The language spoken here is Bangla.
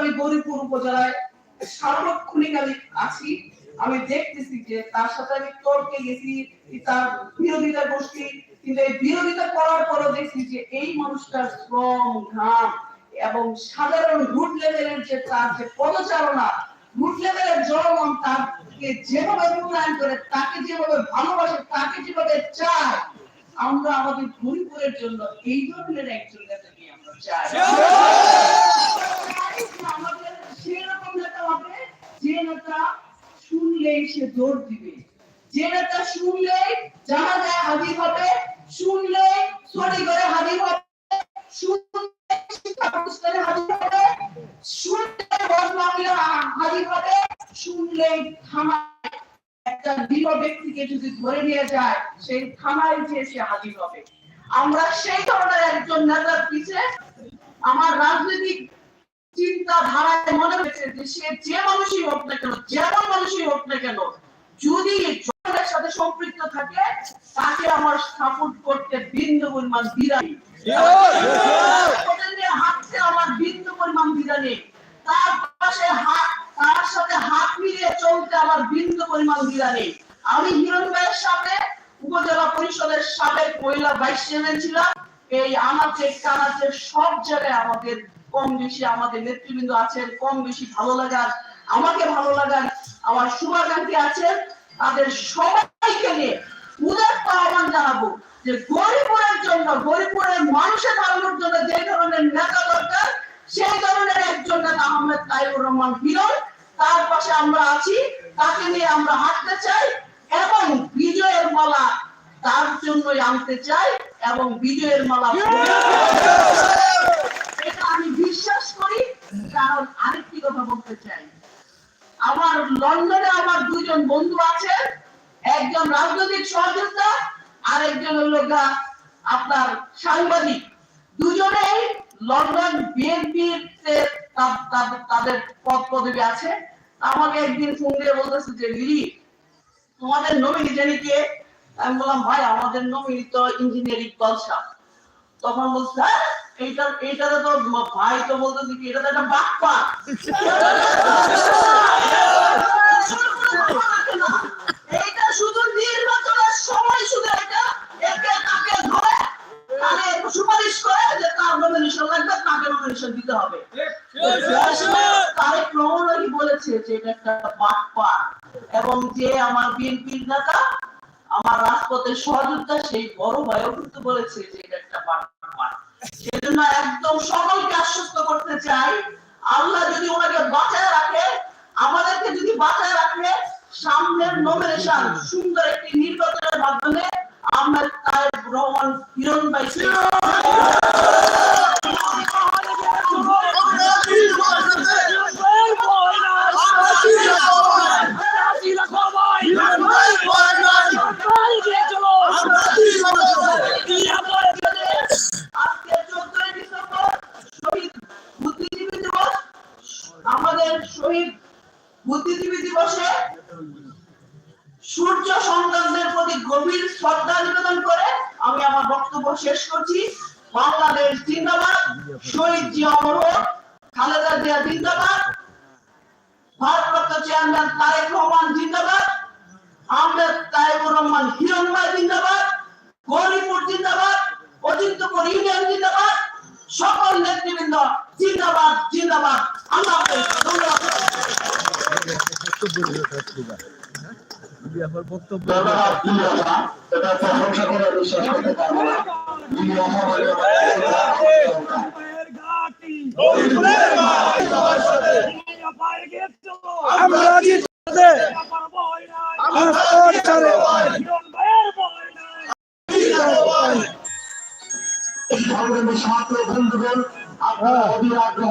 আমি গরিপুর উপজেলায় সার্বক্ষণিক আমি আছি। আমি দেখতেছি যে তার সাথে আমি তর্কে গেছি তার বিরোধিতা করছি কিন্তু এই বিরোধিতা করার পরও দেখছি যে এই মানুষটার শ্রম ঘাম এবং সাধারণ রুট লেভেলের যে তার যে পদচারণা রুট লেভেলের জনগণ তাকে যেভাবে মূল্যায়ন করে, তাকে যেভাবে ভালোবাসে, তাকে যেভাবে চায়, আমরা আমাদের গরিপুরের জন্য এই ধরনের একজন নেতাকে আমরা চাই। সে জোর দিবে। যে নেতা শুনলেই জানা যায় হাজির হবে, শুনলে সরি করে হাজির হবে, শুনলে শিক্ষা হাজির হবে, শুনলে মহিলা হাজির হবে, শুনলে একটা দৃঢ় ব্যক্তিকে যদি ধরে নিয়ে যায়, সেই যে সে হাজির হবে। আমরা সেই ধরনের একজন নেতার পিছে আমার রাজনৈতিক চিন্তা ধারায় মনে হয়েছে সে যে মানুষই হোক না কেন, যেমন মানুষই হোক না কেন, যদি জনের সাথে সম্পৃক্ত থাকে, তাকে আমার সাপোর্ট করতে বিন্দু পরিমাণ আমার বিন্দু পরিমাণ বিরানি তার পাশে হাত, তার সাথে হাত মিলিয়ে চলতে আমার বিন্দু পরিমাণ বিরানি আমি হিরণ ভাইয়ের সামনে, উপজেলা পরিষদের সাবেক মহিলা ভাইস চেয়ারম্যান ছিলাম। এই আনাচে কানাচে সব জায়গায় আমাদের কম বেশি আমাদের নেতৃবৃন্দ আছেন, কম বেশি ভালো লাগার, আমাকে ভালো লাগার আমার শুভাকাঙ্ক্ষী আছেন। তাদের সবাইকে নিয়ে উদার আহ্বান জানাব যে গরিপুরের জন্য গরিপুরের মানুষের ভালোর জন্য যে ধরনের নেতা দরকার, সেই ধরনের একজন নেতা আহমেদ তাইবুর রহমান হিরণ। তার পাশে আমরা আছি, তাকে নিয়ে আমরা হাঁটতে চাই এবং বিজয়ের মালা তার জন্যই আনতে চাই এবং বিজয়ের মালা বিশ্বাস করি, কারণ আরেকটি কথা বলতে চাই। আমার লন্ডনে আমার দুজন বন্ধু আছে, একজন রাজনৈতিক সহযোদ্ধা আর একজন হলো আপনার সাংবাদিক। দুজনেই লন্ডন বিএনপির তাদের পদ পদবি আছে। আমাকে একদিন ফোন দিয়ে বলতেছে যে লিলি তোমাদের নমিনি জানি কে? আমি বললাম, ভাই, আমাদের নমিনি তো ইঞ্জিনিয়ারিং কলসা তখন বলছে "হ্যাঁ, এইটা এইটাতে তো ভাই তো কি এটা তো একটা বাপ্পা। এইটা শুধু নির্বাচনের সময় শুধু এটা একে তাকে ধরে তাহলে সুপারিশ করে যে তার লাগবে তাকে দিতে হবে। বলেছে যে এটা একটা বাটপা এবং যে আমার বিএনপির নেতা আমার রাজপথের সহযোদ্ধা সেই বড় ভাইও কিন্তু বলেছে যে সেজন্য একদম সকলকে আশ্বস্ত করতে চাই, আল্লাহ যদি ওনাকে বাঁচায় রাখে, আমাদেরকে যদি বাঁচায় রাখে, সামনের নমিনেশন সুন্দর একটি নির্বাচনের মাধ্যমে আমরা তার ভ্রমণ হিরণ ভাই আজকে 14 ডিসেম্বর শহীদ বুদ্ধিজীবী দিবস আমাদের শহীদ বুদ্ধিজীবী দিবসে সূর্য সন্তানদের প্রতি গভীর শ্রদ্ধা নিবেদন করে আমি আমার বক্তব্য শেষ করছি। বাংলাদেশ জিন্দাবাদ, শহীদ জিয়া অমর খালেদা জিয়া জিন্দাবাদ, ভারপ্রাপ্ত চেয়ারম্যান তারেক রহমান জিন্দাবাদ, আহমেদ তাইবুর রহমান হিরণ জিন্দাবাদ, গৌরীপুর জিন্দাবাদ অজিন্তপুর ইউনিয়ন জিন্দাবাদ, সকল নেতৃবৃন্দ জিন্দাবাদ জিন্দাবাদ। আল্লাহ ধন্যবাদ। আমার বক্তব্য ছাত্র বন্ধুগণ আপনারা আগ্রহ।